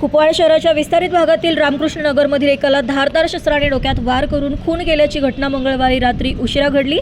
कुपवाड शहराच्या विस्तारित भागातील रामकृष्ण नगरमधील एकाला धारदार शस्त्राने डोक्यात वार करून खून केल्याची घटना मंगळवारी रात्री उशिरा घडली.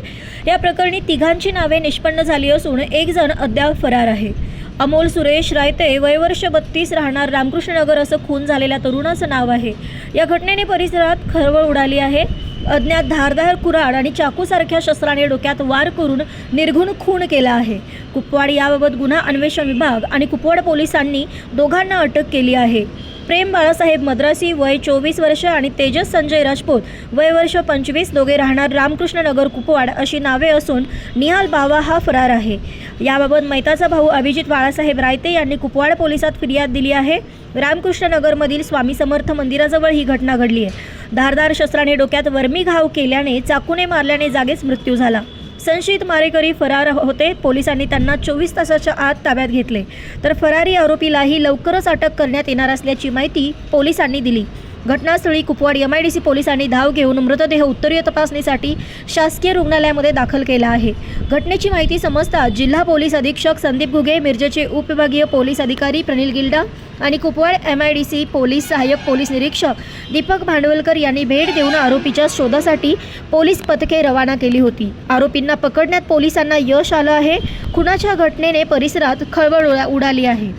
या प्रकरणी तिघांची नावे निष्पन्न झाली असून एक जण अद्याप फरार आहे. अमोल सुरेश रायते वयवर्ष बत्तीस राहणार रामकृष्ण नगर असं खून झालेल्या तरुणाचं नाव आहे. या घटनेने परिसरात खळबळ उडाली आहे. अज्ञात धारदार कुराड आणि चाकूसारख्या शस्त्राने डोक्यात वार करून निर्घुण खून केला आहे. कुपवाड याबाबत गुन्हा अन्वेषण विभाग आणि कुपवाड पोलिसांनी दोघांना अटक केली आहे. प्रेम बाळासाहेब मद्रासी वय चोवीस वर्ष आणि तेजस संजय राजपूत वय वर्ष पंचवीस दोघे राहणार रामकृष्ण नगर कुपवाड अशी नावे असून निहाल बावा हा फरार आहे. याबाबत मैताचा भाऊ अभिजित बाळासाहेब रायते यांनी कुपवाड पोलिसात फिर्याद दिली आहे. रामकृष्ण नगरमधील स्वामी समर्थ मंदिराजवळ ही घटना घडली आहे. धारदार शस्त्राने डोक्यात वर्मी घाव केल्याने चाकूने मारल्याने जागेच मृत्यू झाला. संशयित मारेकरी फरार हो- होते. पोलिसांनी त्यांना चोवीस तासाच्या आत ताब्यात घेतले. तर फरारी आरोपीलाही लवकरच अटक करण्यात येणार असल्याची माहिती पोलिसांनी दिली. घटनास्थळी Kupwad M I D C पोलिसांनी धाव घेऊन मृतदेह उत्तरीय तपासणीसाठी शासकीय रुग्णालयामध्ये दाखल केला आहे. घटनेची माहिती समजता जिल्हा पोलीस अधीक्षक संदीप घुगे मिरजेचे उपविभागीय पोलीस अधिकारी प्रनिल गिल्डा आणि Kupwad M I D C police सहाय्यक पोलीस निरीक्षक दीपक भांडवलकर यांनी भेट देऊन आरोपीच्या शोधासाठी पोलीस पथके रवाना केली होती. आरोपींना पकडण्यात पोलिसांना यश आलं आहे. खुनाच्या घटनेने परिसरात खळबळ उडाली आहे.